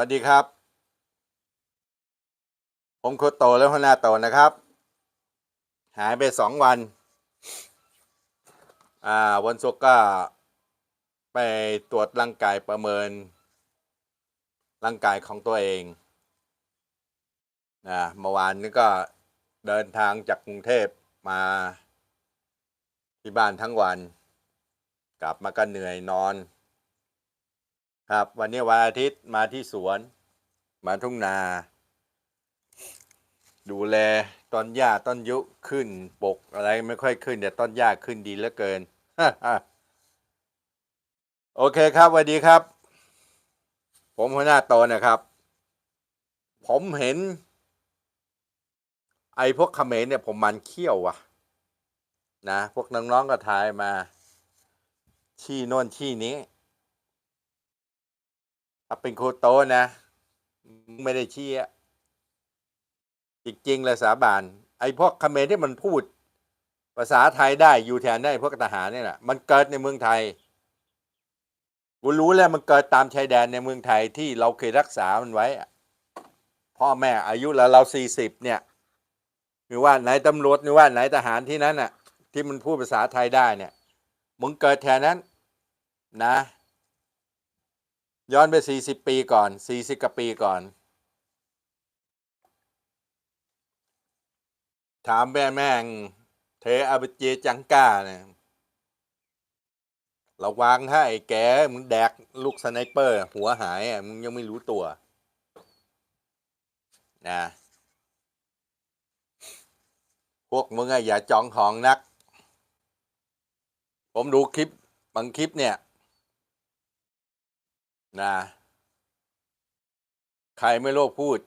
วัสดีครับ ผมโคโตและหัวหน้าโตนะครับ หายไปสองวัน อ่า วันศุกร์ก็ ไปตรวจร่างกายประเมิน ร่างกายของตัวเองนะเมื่อวานนี้ก็เดินทางจากกรุงเทพมา ที่บ้านทั้งวัน กลับมาก็เหนื่อยนอน ครับ วันนี้วันอาทิตย์มาที่สวน มาทุ่งนา ดูแลต้นหญ้าต้นยุขึ้นปกอะไรไม่ค่อยขึ้นแต่ต้นหญ้าขึ้นดีเหลือเกินโอเคครับสวัสดีครับ ผมหัวหน้าโตนะครับ ผมเห็น ไอ้พวกเขมรเนี่ย ผมมันเขี้ยวว่ะ นะ พวกน้องๆก็ทายมาชี้โน่นชี้นี้ ถ้าเป็นโคโตนะ ไม่ได้ชี้จริงๆเลยสาบานไอ้พวกเขมรที่มันพูด ภาษาไทยได้อยู่แทนได้พวกทหารเนี่ยแหละมันเกิดในเมืองไทยกูรู้แล้วมันเกิดตามชายแดนในเมืองไทยที่เราเคยรักษามันไว้พ่อแม่อายุแล้วเราสี่สิบเนี่ยหรือว่าไหนตำรวจหรือว่าไหนทหารที่นั้นน่ะ ที่มันพูดภาษาไทยได้เนี่ยมึงเกิดแทนนั้นนะ ย้อนไปสี่สิบปีก่อนสี่สิบกว่าปีก่อน ถามแม่แม่ง เทอาบเจจังก้าเนี่ยเระวังถ้าไอ้แกมึงแดกลูกสไนเปอร์ หัวหายอะมึงยังไม่รู้ตัวนะพวกมึงอะอย่าจองของนัก ผมดูคลิป บางคลิปเนี่ย นะใครไม่โลภพูด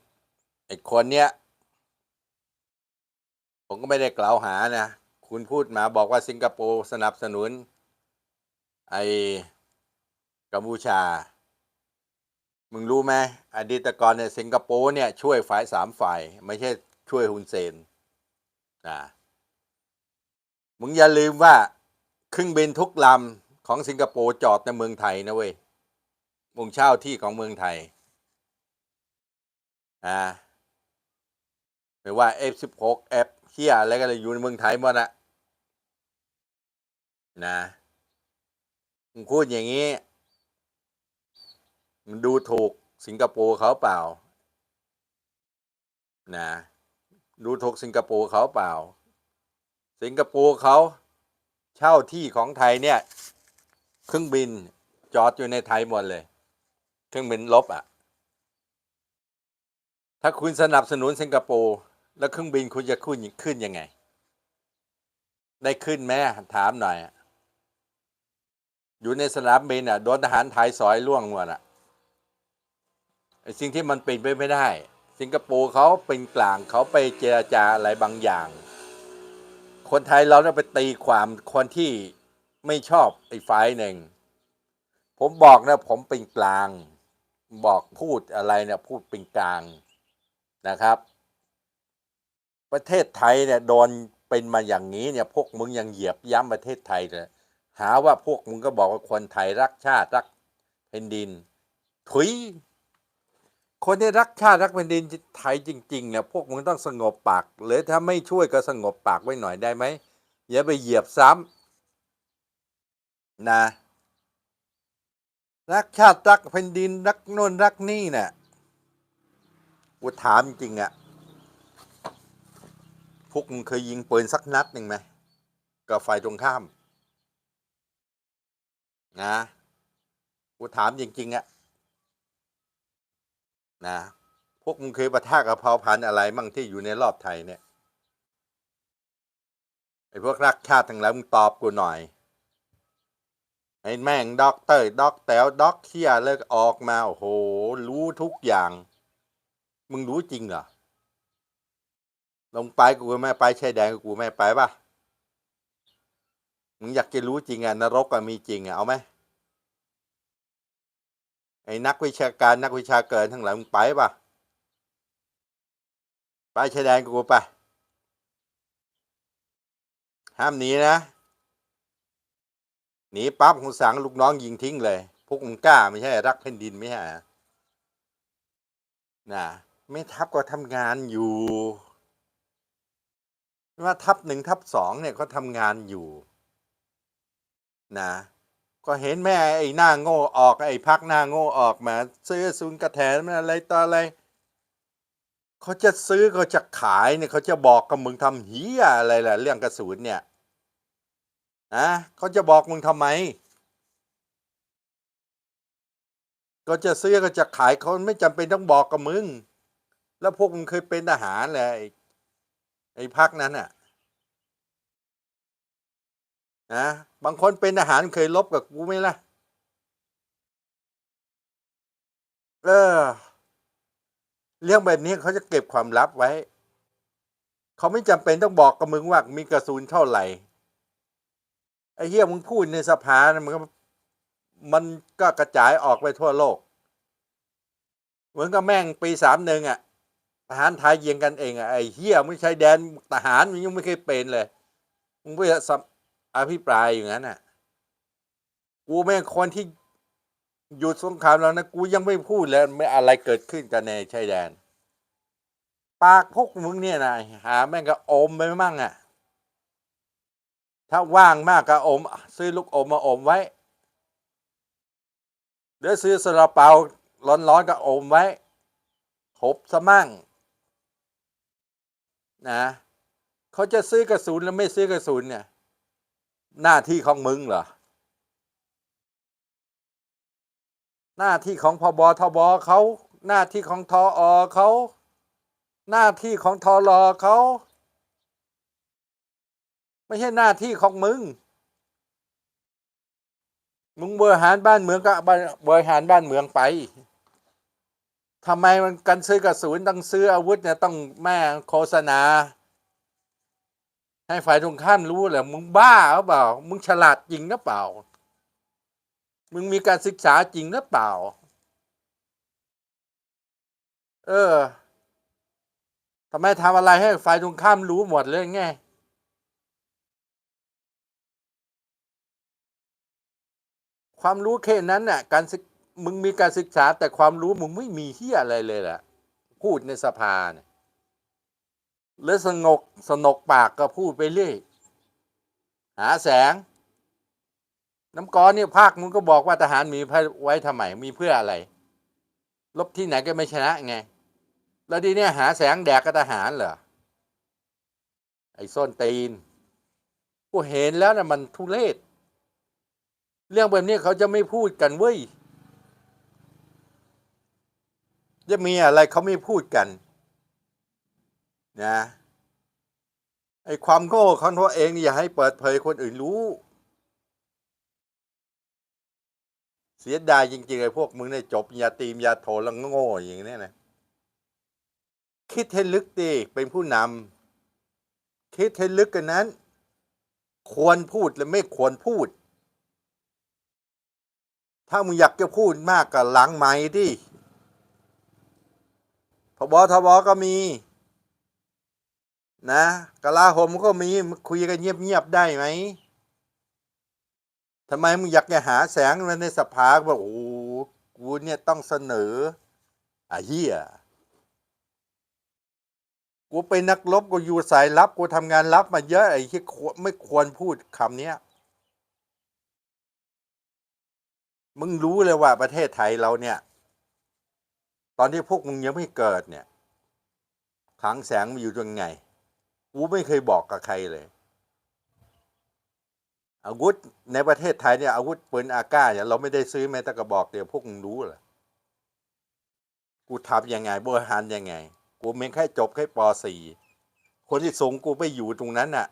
ไอ้คนเนี้ย ผมก็ไม่ได้กล่าวหานะ คุณพูดมาบอกว่าสิงคโปร์สนับสนุน ไอ้กัมพูชา มึงรู้ไหมอดีตกรเนี่ยสิงคโปร์เนี่ย ช่วยฝ่ายสามฝ่าย ไม่ใช่ช่วยฮุนเซนนะมึงอย่าลืมว่าเครื่องบินทุกลำของสิงคโปร์จอดในเมืองไทยนะเว้ย มึงเช่าที่ของเมืองไทยอ่าไม่ว่า F16 F เฮียอะไรก็เลยอยู่ในเมืองไทยหมดอะนะมึงพูดอย่างนี้ มันดูถูกสิงคโปร์เขาเปล่า นะ ดูถูกสิงคโปร์เขาเปล่า สิงคโปร์เขาเช่าที่ของไทยเนี่ย เครื่องบินจอดอยู่ในไทยหมดเลย เครื่องบินลบอะ ถ้าคุณสนับสนุนสิงคโปร์แล้วเครื่องบินคุณจะขึ้นขึ้นยังไง ได้ขึ้นไหมถามหน่อยอะอยู่ในสนามบินอะโดนทหารไทยสอยล่วงหมดอะไอ้สิ่งที่มันเป็นไปไม่ได้ สิงคโปร์เขาเป็นกลางเขาไปเจราจาอะไรบางอย่าง คนไทยเราเนี่ยไปตีความคนที่ไม่ชอบไอ้ฝ่ายหนึ่ง ผมบอกนะผมเป็นกลาง บอกพูดอะไรเนี่ยพูดเป็นกลางนะครับ ประเทศไทยเนี่ยโดนเป็นมาอย่างนี้เนี่ยพวกมึงยังเหยียบย้ำประเทศไทยเลยหาว่าพวกมึงก็บอกว่าคนไทยรักชาติรักแผ่นดิน ถุย คนที่รักชาติรักแผ่นดินไทยจริงๆเนี่ยพวกมึงต้องสงบปากหรือถ้าไม่ช่วยก็สงบปากไว้หน่อยได้ไหมอย่าไปเหยียบซ้ำนะ รักชาติรักแผ่นดินรักโน่นรักนี่เนี่ยกูถามจริงอะพวกมึงเคยยิงปืนสักนัดหนึ่งไหมกับฝ่ายตรงข้าม นะกูถามจริง ๆอะนะพวกมึงเคยประทะกับเผาพันธุ์อะไรมั่งที่อยู่ในรอบไทยเนี่ยไอ้พวกรักชาติทั้งหลายมึงตอบกูหน่อย ไอ้แม่งด็อกเตอร์ด็อกแต๋วด็อกเคียเลิกออกมา โอ้โห รู้ทุกอย่าง มึงรู้จริงเหรอ ลงไปกูไม่ไปชายแดนกูไม่ไปป่ะ มึงอยากจะรู้จริงอะ นรกก็มีจริงอะ เอาไหมไอ้นักวิชาการนักวิชาเกินทั้งหลายมึงไปป่ะ ไปชายแดนกูไป ห้ามหนีนะ หนีปั๊บคุณสังลูกน้องยิงทิ้งเลย พวกมึงกล้าไม่ใช่ รักแผ่นดินไม่ใช่นะแม่ทัพก็ทำงานอยู่ว่าทัพหนึ่งทัพสองเนี่ยเขาทำงานอยู่นะก็เห็นแม่ไอ้หน้าโง่ออกไอ้พักหน้าโง่ออกมา ซื้อศูนกระแถนมันอะไรต่ออะไรเขาจะซื้อเขาจะขายเนี่ยเขาจะบอกกับมึงทำเฮียอะไรล่ะเรื่องกระสุนเนี่ย นะเขาจะบอกมึงทำไม ก็จะซื้อก็จะขายเขาไม่จำเป็นต้องบอกกับมึง แล้วพวกมึงเคยเป็นทหารแหละไอ้ไอ้พักนั้นอะนะบางคนเป็นทหารเคยลบกับกูไหมล่ะเออเรื่องแบบนี้เขาจะเก็บความลับไว้ เขาไม่จำเป็นต้องบอกกับมึงว่ามีกระสุนเท่าไหร่ ไอ้เหี้ยมึงพูดในสภานะมันก็มันก็กระจายออกไปทั่วโลก เหมือนกับแม่งปีสามหนึ่งอะทหารไทยเยิงกันเองอะไอ้เหี้ยไม่ใช่แดนทหารมึงยังไม่เคยเป็นเลยมึงไปสัมอภิปรายอย่างนั้นอะกูแม่งคนที่หยุดสงครามแล้วนะกูยังไม่พูดเลยไม่อะไรเกิดขึ้นกันในชายแดน ปากพวกมึงเนี่ยนะหาแม่งก็อมไปมั่งอะ ถ้าว่างมากก็อม ซื้อลูกอมมาอมไว้เดี๋ยวซื้อสลาเปาร้อนๆก็อมไว้หบซะมั่งนะเขาจะซื้อกระสุนแล้วไม่ซื้อกระสุนเนี่ย หน้าที่ของมึงเหรอหน้าที่ของพอบทบเขาหน้าที่ของทออเขา หน้าที่ของทอรอเขา ไม่ใช่หน้าที่ของมึง มึงบริหารบ้านเมืองก็บริหารบ้านเมืองไปทำไมมันกันซื้อกระสุนต้องซื้ออาวุธเนี่ยต้องแม่โฆษณา ให้ฝ่ายตรงข้ามรู้แหละมึงบ้าหรือเปล่า มึงฉลาดจริงหรือเปล่า มึงมีการศึกษาจริงหรือเปล่า เออทำไมทำอะไรให้ฝ่ายตรงข้ามรู้หมดเลยไง ความรู้แค่นั้นน่ะการศึกมึงมีการศึกษาแต่ความรู้มึงไม่มีที่อะไรเลยล่ะ พูดในสภาเนี่ยแล้วสงกสนกปากก็พูดไปเรื่อยหาแสง น้ำกรเนี่ยภาคมึงก็บอกว่าทหารมีไว้ทำไมมีเพื่ออะไร ลบที่ไหนก็ไม่ชนะไง แล้วดีเนี่ยหาแสงแดกกับทหารเหรอไอ้ส้นตีนกูเห็นแล้วนะมันทุเรศ เรื่องแบบนี้เขาจะไม่พูดกันเว้ยจะมีอะไรเขาไม่พูดกัน นะไอ้ความโง่ของตัวเองอย่าให้เปิดเผยคนอื่นรู้ เสียดายจริงๆไอ้พวกมึงเนี่ยจบปริญญาตรีปริญญาโทแล้วโง่อย่างนี้นะคิดให้ลึกดิเป็นผู้นำคิดให้ลึกกันนั้น ควรพูดหรือไม่ควรพูด ถ้ามึงอยากจะพูดมากก็หลังไม้ดิพบทบก็มี นะกลาโหมก็มีคุยกันเงียบๆได้ไหมทำไมมึงอยากจะหาแสงมาในสภาบอกโอ้กูเนี่ยต้องเสนออะเฮียกูเป็นนักรบกูอยู่สายลับกูทำงานลับมาเยอะไอ้ที่ไม่ควรพูดคำเนี้ย มึงรู้เลยว่าประเทศไทยเราเนี่ย ตอนที่พวกมึงยังไม่เกิดเนี่ยขังแสงมันอยู่ยังไง กูไม่เคยบอกกับใครเลย อาวุธในประเทศไทยเนี่ยอาวุธปืนอากาศเนี่ยเราไม่ได้ซื้อแม้แต่กระบอกเดียวพวกมึงรู้เหรอกูทำยังไงบริหารยังไง กูเมงแค่จบแค่ป .4 คนที่ส่งกูไปอยู่ตรงนั้นน่ะ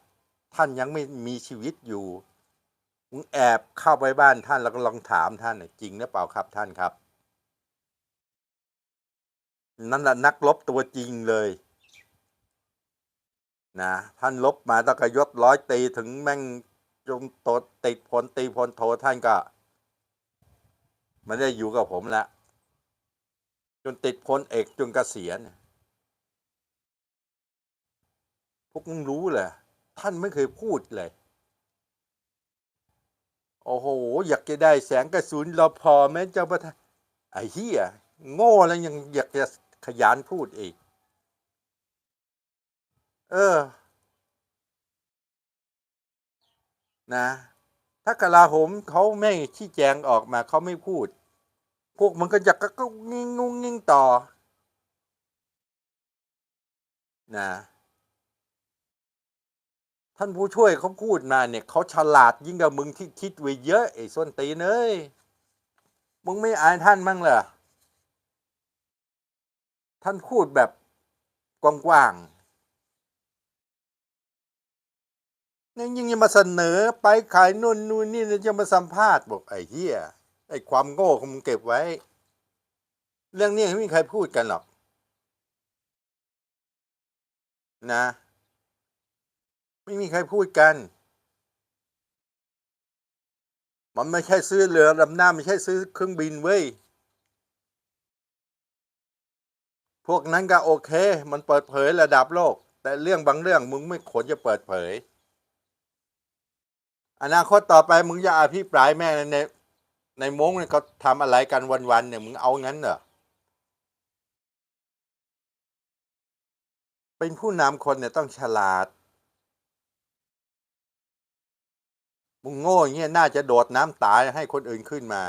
ท่านยังไม่มีชีวิตอยู่ มึงแอบเข้าไปบ้านท่านแล้วก็ลองถามท่านจริงหรือเปล่าครับท่านครับ นั่นแหละนักรบตัวจริงเลยนะท่านลบมาตั้งแต่ยศร้อยตีถึงแม่งจงตดติดพลตีพลโทท่านก็ไม่ได้อยู่กับผมละจนติดพลเอกจนเกษียณพวกมึงรู้เหรอท่านไม่เคยพูดเลย โอ้โห อยากจะได้แสงกระสุนเราพอแม้เจ้าประธานไอ้เหี้ยโง่แล้วยังอยากจะขยันพูดอีก เออ นะ ถ้ากลาโหมเขาไม่ชี้แจงออกมาเขาไม่พูด พวกมันก็จะก็งิงงุงงิงต่อ นะ ท่านผู้ช่วยเขาพูดมาเนี่ยเขาฉลาดยิ่งกว่ามึงที่คิดไว้เยอะไอ้ส้นตีนเอ้ยมึงไม่อายท่านมั้งเหรอท่านพูดแบบกว้างๆนี่ยังจะมาเสนอไปขายนู่นนู่นนี่จะมาสัมภาษณ์บอกไอ้เหี้ยไอ้ความโง่ของมึงเก็บไว้ เรื่องนี้ไม่มีใครพูดกันหรอก นะ ไม่มีใครพูดกัน มันไม่ใช่ซื้อเรือลำน้ำไม่ใช่ซื้อเครื่องบินเว้ย พวกนั้นก็โอเค มันเปิดเผยระดับโลก แต่เรื่องบางเรื่องมึงไม่ควรจะเปิดเผย อนาคตต่อไปมึงจะอภิปรายแม่ในในมงเนี่ยเขาทำอะไรกันวันๆเนี่ยมึงเอางั้นเหรอเป็นผู้นำคนเนี่ยต้องฉลาด มึงโง่อย่างเงี้ยน่าจะโดดน้ำตายให้คนอื่นขึ้นมา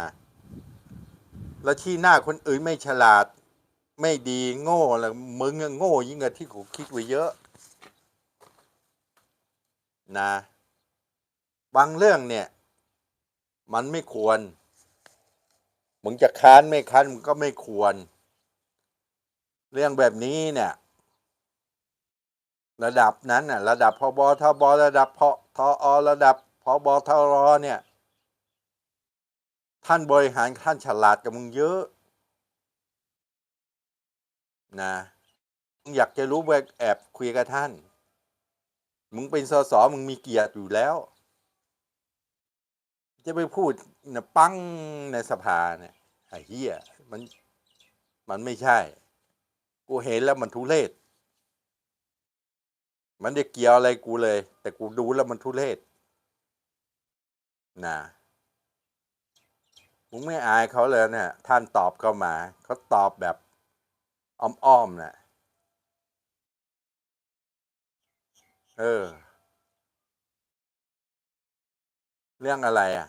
แล้วที่หน้าคนอื่นไม่ฉลาด ไม่ดีโง่แล้วมึงโง่ยิ่งกว่าที่กูคิดไว้เยอะ นะ บางเรื่องเนี่ย มันไม่ควร มึงจะค้านไม่ค้านมึงก็ไม่ควร เรื่องแบบนี้เนี่ยระดับนั้นน่ะ ระดับพบทบระดับพทอระดับ พบทรเนี่ย ท่านบริหารท่านฉลาดกับมึงเยอะนะมึงอยากจะรู้ว่าแอบคุยกับท่าน มึงเป็นสสมึงมีเกียรติอยู่แล้ว จะไปพูดนะปังในสภาเนี่ยไอ้เหี้ยมันมันไม่ใช่ กูเห็นแล้วมันทุเรศ มันจะเกี่ยวอะไรกูเลย แต่กูดูแล้วมันทุเรศ นะมึงไม่อายเขาเลยเนี่ย ท่านตอบเข้ามา เขาตอบแบบอ้อมๆนะเออ เรื่องอะไรอะ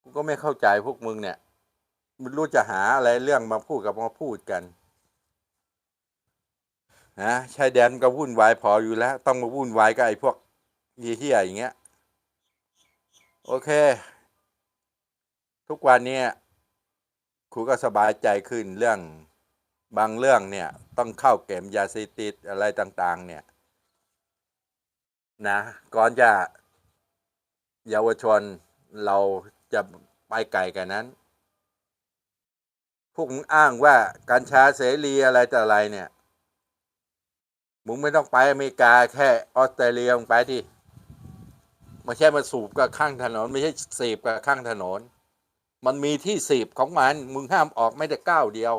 กูก็ไม่เข้าใจพวกมึงเนี่ยไม่รู้จะหาอะไรเรื่องมาพูดกับมาพูดกันนะชายแดนก็วุ่นวายพออยู่แล้ว ต้องมาวุ่นวายกับไอ้พวก เหี้ยอย่างเงี้ย โอเค ทุกวันเนี้ยครูก็สบายใจขึ้นเรื่องบางเรื่องเนี่ย ต้องเข้าเก็บยาเสพติดอะไรต่าง ๆ เนี่ย นะ ก่อนจะเยาวชนเราจะไปไกลกันนั้น พวกมึงอ้างว่ากัญชาเสรีอะไรแต่อะไรเนี่ย มึงไม่ต้องไปอเมริกาแค่ออสเตรเลียมึงไปที่ ไม่ใช่มาสูบกับข้างถนน ไม่ใช่เสพกับข้างถนน มันมีที่เสพของมัน มึงห้ามออกไม่แต่ก้าวเดียว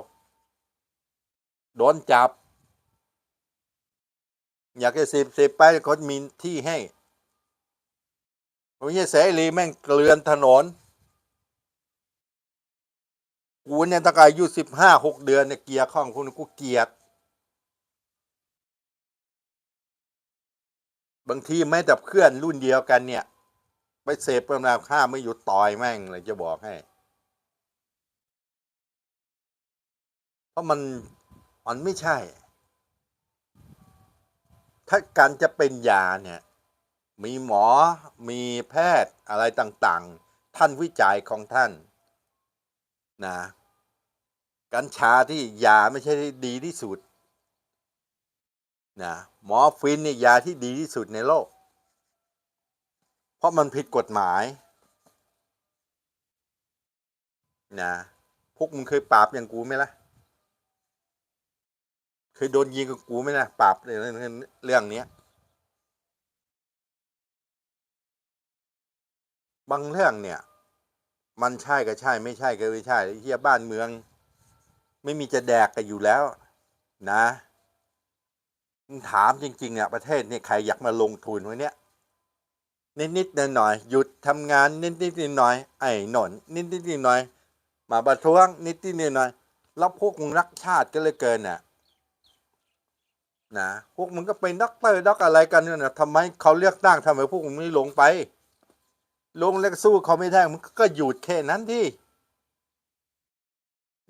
โดนจับ อยากจะเสพเสพไปคนมีที่ให้ไม่ใช่เสรีแม่งเกลือนถนนกูเนี่ยตั้งแต่อายุสิบห้าหกเดือนเนี่ยเกียร์ข้องพวกนี้กูเกลียด บางทีแม้แต่เพื่อนรุ่นเดียวกันเนี่ย ไปเสพประมาณข้าไม่หยุดต่อยแม่งเลยจะบอกให้ เพราะมันมันไม่ใช่ ถ้าการจะเป็นยาเนี่ย มีหมอมีแพทย์อะไรต่างๆ ท่านวิจัยของท่านนะกัญชาที่ยาไม่ใช่ดีที่สุด นะหมอฟินนี่ยาที่ดีที่สุดในโลก เพราะมันผิดกฎหมายนะพวกมึงเคยปราบอย่างกูไหมล่ะ เคยโดนยิงกับกูไหมล่ะปราบเรื่องเรื่องนี้บางเรื่องเนี่ย มันใช่ก็ใช่ ไม่ใช่ก็ไม่ใช่เฮียบ้านเมือง ไม่มีจะแดกกันอยู่แล้ว นะ ถามจริงๆเนี่ยประเทศเนี่ยใครอยากมาลงทุนว้เนี่ยนิดๆหน่อยๆหยุดทำงานนิดๆหน่อยๆไอ้หนนนิดๆหน่อยๆมาประท้วงนิดๆหน่อยแล้วพวกมึงรักชาติกันเลยเกินน่ะนะพวกมึงก็เป็นด็อกเตอร์ด็อกอะไรกันเนี่ยนะทำไมเขาเลือกตั้งทำไมพวกมึงไม่ลงไป ลงแล้วสู้เขาไม่ได้มึงก็หยุดแค่นั้นที่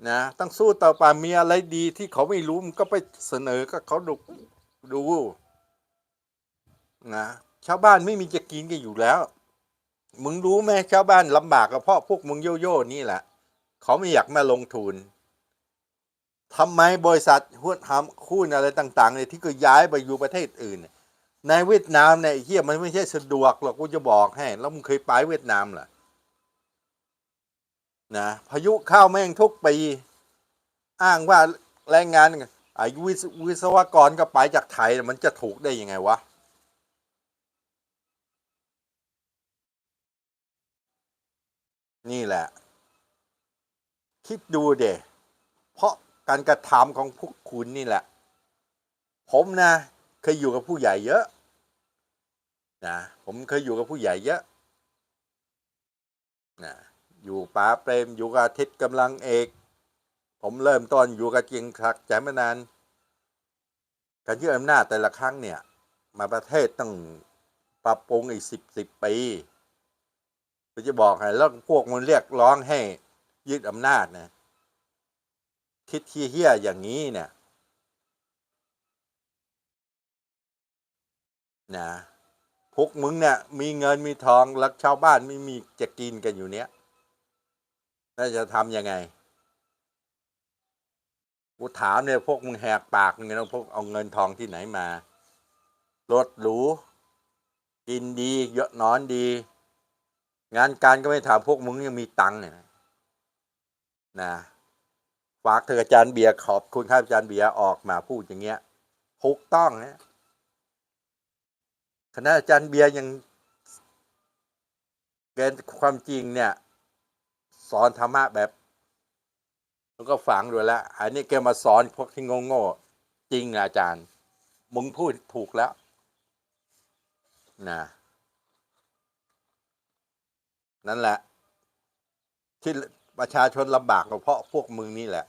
นะต้องสู้ต่อไปมีอะไรดีที่เขาไม่รู้มึงก็ไปเสนอก็เขาดู ดูนะชาวบ้านไม่มีจะกินกันอยู่แล้ว มึงรู้ไหมชาวบ้านลำบากก็เพราะพวกมึงโยโย่นี่แหละ เขาไม่อยากมาลงทุนทำไมบริษัทหุ้นทำหุ้นอะไรต่างๆเนี่ยที่ก็ย้ายไปอยู่ประเทศอื่น ในเวียดนามเนี่ยเฮียมันไม่ใช่สะดวกหรอกกูจะบอกให้แล้วมึงเคยไปเวียดนามเหรอนะพายุเข้าแม่งทุกปี อ้างว่าแรงงาน ไอ้วิศวิศวกรก็ไปจากไทยมันจะถูกได้ยังไงวะนี่แหละ คิดดูเดเพราะการกระทำของพวกคุณนี่แหละ ผมนะเคยอยู่กับผู้ใหญ่เยอะนะผมเคยอยู่กับผู้ใหญ่เยอะนะอยู่ป๋าเปรมอยู่กับอาทิตย์กำลังเอก ผมเริ่มต้นอยู่กับจียงศักแจมนานการยึดอำนาจแต่ละครั้งเนี่ย มาประเทศต้องปรับปรุงอีกสิบสิบปีผมจะบอกให้แล้วพวกมันเรียกร้องให้ยึดอำนาจนะคิดที่เฮี้ยอย่างนี้เนี่ยนะพวกมึงเนี่ย มีเงินมีทองแล้วชาวบ้านไม่มีจะกินกันอยู่เนี้ยแล้วจะทำยังไง กูถามเนี่ยพวกมึงแหกปากเนี่ยพวกเอาเงินทองที่ไหนมารถหรูกินดีเยอะนอนดี งานการก็ไม่ถามพวกมึงยังมีตังค์เนี่ยนะฝากเธออาจารย์เบียร์ขอบคุณครับอาจารย์เบียร์ออกมาพูดอย่างเงี้ยถูกต้องนะคณะอาจารย์เบียร์ยังแกนความจริงเนี่ย สอนธรรมะแบบ แล้วก็ฝังด้วยแล้ว อันนี้แกมาสอนพวกที่โง่ๆจริงนะอาจารย์มึงพูดถูกแล้วนะนั่นแหละ ที่ประชาชนลำบากก็เพราะพวกมึงนี่แหละ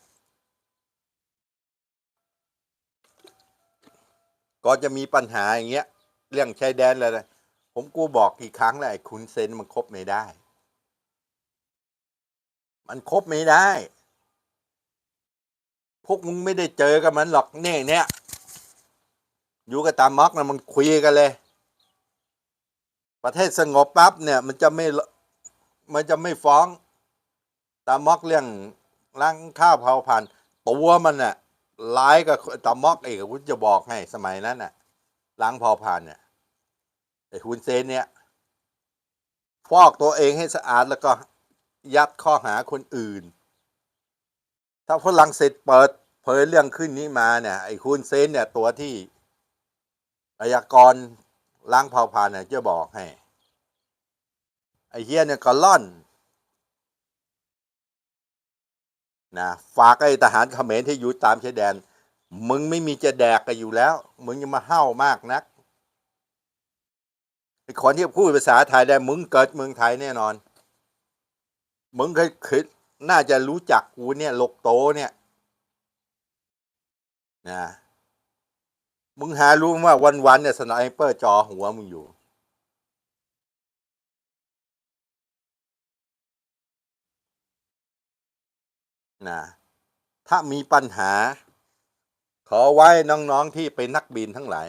ก็จะมีปัญหาอย่างเงี้ย เรื่องชายแดนอะไรผมกูบอกกี่ครั้งแล้วไอ้คุณเซนมันคบไม่ได้ มันคบไม่ได้ พวกมึงไม่ได้เจอกับมันหรอกเนี่ยเนี่ยอยู่กับตามม็อกนะมันคุยกันเลย ประเทศสงบปั๊บเนี่ย มันจะไม่มันจะไม่ฟ้อง ตามม็อกเรื่องล้างข้าวเผาผ่านตัวมันน่ะร้ายกับตามม็อกเอกผมจะบอกให้สมัยนั้นน่ะล้างเผาผ่านเนี่ยไอ้ฮุนเซนเนี่ยฟอกตัวเองให้สะอาดแล้วก็ยัดข้อหาคนอื่น ถ้าฝรั่งเศสเปิดเผยเรื่องขึ้นนี้มาเนี่ยไอ้ฮุนเซนเนี่ยตัวที่อายากรล้างเผาผ่านเนี่ยจะบอกให้ไอ้เฮียเนี่ยก็ล่อนนะฝากไอ้ทหารเขมรที่อยู่ตามชายแดน มึงไม่มีจะแดกกันอยู่แล้ว มึงยังมาเห้ามากนักไอ้คนที่พูดภาษาไทยได้มึงเกิดเมืองไทยแน่นอน มึงเคยคิด น่าจะรู้จักกูเนี่ยลกโตเนี่ยนะมึงหารู้ว่าวันๆเนี่ยสไนเปอร์จอหัวมึงอยู่ นะถ้ามีปัญหา ขอไว้น้องๆที่เป็นนักบินทั้งหลาย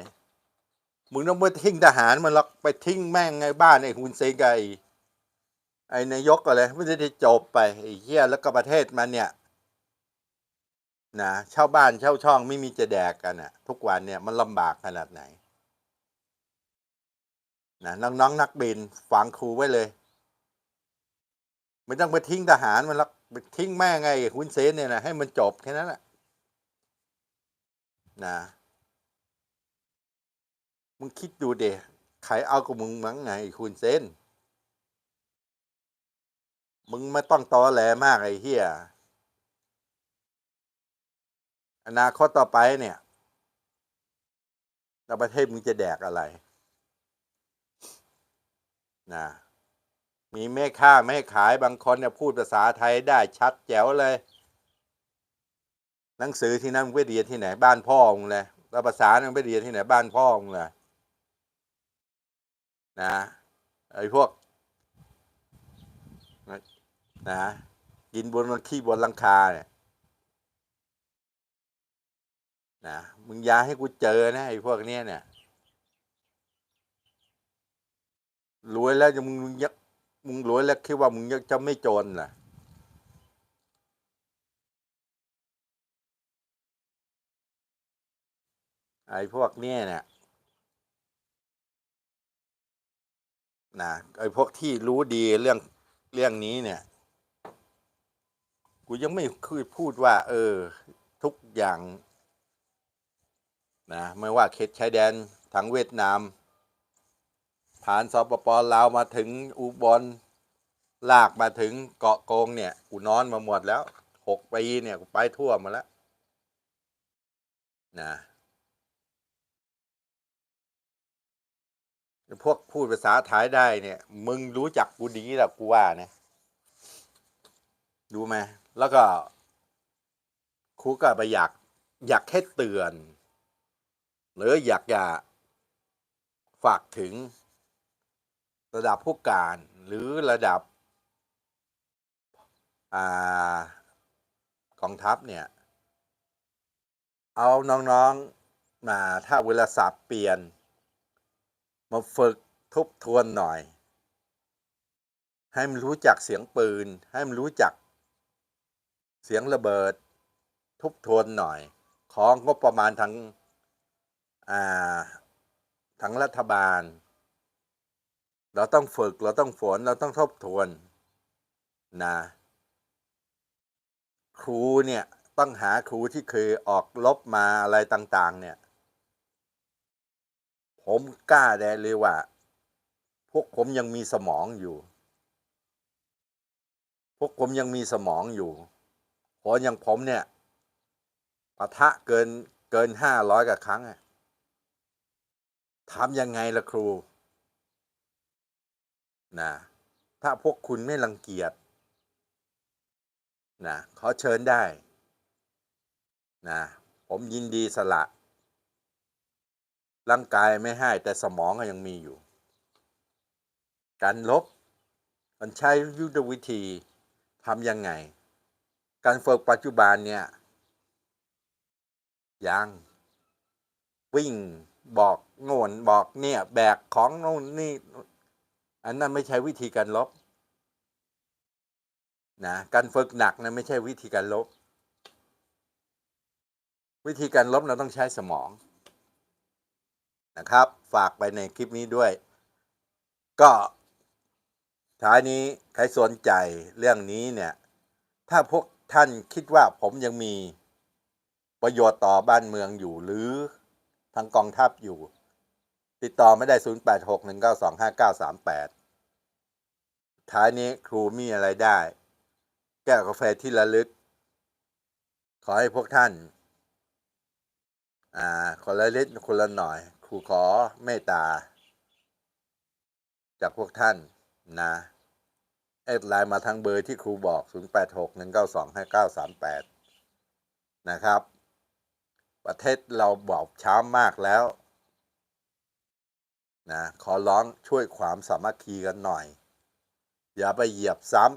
มึงต้องไปทิ้งทหารมันหรอกไปทิ้งแม่งไงบ้านไอ้ฮุนเซนกับไอ้ ไอ้นายกอะไรไม่ได้จบไปไอ้เหี้ยแล้วก็ประเทศมันเนี่ยนะเช่าบ้านเช่าช่องไม่มีจะแดกกันอะทุกวันเนี่ยมันลำบากขนาดไหนนะน้องๆนนักบินฟังครูไว้เลย ไม่ต้องไปทิ้งทหารมันหรอกไปทิ้งแม่งไงฮุนเซนเนี่ยนะให้มันจบแค่นั้นแหละนะมึงคิดดูเดใครเอากับมึงมั้งไงคุณเซน มึงไม่ต้องตอแหลมากไอ้เฮียอนาคตต่อไปเนี่ยแล้วประเทศมึงจะแดกอะไรนะมีแม่ค้าแม่ขายบางคนเนี่ยพูดภาษาไทยได้ชัดแจ๋วเลย หนังสือที่นั่นมึงไปเรียนที่ไหน บ้านพ่อมึงเลยแล้วภาษามึงไปเรียนที่ไหนบ้านพ่อมึงเลยนะไอ้พวก นะกินบนขี้บนลังคาเนี่ยนะมึงยาให้กูเจอนะไอ้พวกเนี้ยเนี่ยรวยแล้วจะมึงมึงยักมึงรวยแล้วคิดว่ามึงยังจะไม่จนล่ะไอ้พวกเนี้ยเนี่ยนะไอ้พวกที่รู้ดีเรื่องเรื่องนี้เนี่ย กูยังไม่เคยพูดว่า เออ ทุกอย่างนะไม่ว่าเขตชายแดนทางเวียดนาม ผ่านสปปลาวมาถึงอุบลลากมาถึงเกาะโกงเนี่ยกูนอนมาหมดแล้วหกปีเนี่ยกูไปทั่วมาแล้วนะพวกพูดภาษาไทยได้เนี่ย มึงรู้จักกูดีแหละกูว่านะ รู้ไหม แล้วก็ครูก็ไปอยาก อยากแค่เตือน หรืออยากจะฝากถึง ระดับผู้การหรือระดับอกองทัพเนี่ย เอาน้องๆมาถ้าเวลาสับเปลี่ยน มาฝึกทบทวนหน่อย ให้มันรู้จักเสียงปืน ให้มันรู้จัก เสียงระเบิดทุบทวนหน่อย ของงบประมาณทั้งอ่าทั้งรัฐบาล เราต้องฝึกเราต้องฝนเราต้องทบทวนนะครูเนี่ยต้องหาครูที่เคยออกลบมาอะไรต่าง ๆ เนี่ย ผมกล้าได้เลยว่า พวกผมยังมีสมองอยู่ พวกผมยังมีสมองอยู่ เพราะอย่างผมเนี่ยปะทะเกินเกินห้าร้อยกว่าครั้งอะทำยังไงล่ะครูนะถ้าพวกคุณไม่รังเกียจนะขอเชิญได้นะผมยินดีสละ ร่างกายไม่ให้ แต่สมองก็ยังมีอยู่ การลบ มันใช้ยุทธวิธีทำยังไง การฝึกปัจจุบันเนี่ยยังวิ่งบอกโง่นบอกเนี่ย แบกของโน่นนี่ อันนั้นไม่ใช่วิธีการลบนะการฝึกหนักนะไม่ใช่วิธีการลบ วิธีการลบเราต้องใช้สมองนะครับ ฝากไปในคลิปนี้ด้วย ก็ท้ายนี้ใครสนใจเรื่องนี้เนี่ย ถ้าพวก ท่านคิดว่าผมยังมีประโยชน์ต่อบ้านเมืองอยู่หรือทางกองทัพอยู่ ติดต่อไม่ได้ 0861925938 ท้ายนี้ครูมีอะไรได้ แก้วกาแฟที่ระลึก ขอให้พวกท่าน อ่า คนละเล็กคนละหน่อย ครูขอเมตตา จากพวกท่านนะ แอดไลน์มาทางเบอร์ที่ครูบอก 0861925938 นะครับ ประเทศเราบอบช้ามากแล้วนะขอร้องช่วยความสามัคคีกันหน่อย อย่าไปเหยียบซ้ำ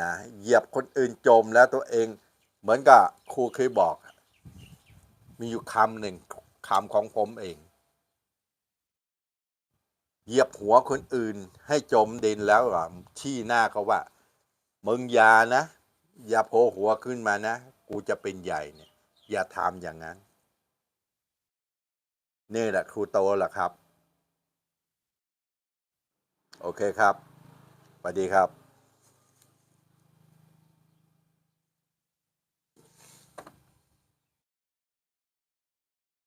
นะเหยียบคนอื่นจมแล้วตัวเองเหมือนกับครูเคยบอก มีอยู่คำหนึ่งคำของผมเอง เหยียบหัวคนอื่น ให้จมดินแล้วอะชี้หน้าเขาว่า มึงอย่านะ อย่าโผล่หัวขึ้นมานะ กูจะเป็นใหญ่เนี่ย อย่าทำอย่างนั้น นี่แหละครูโตแหละครับ โอเคครับสวัสดีครับ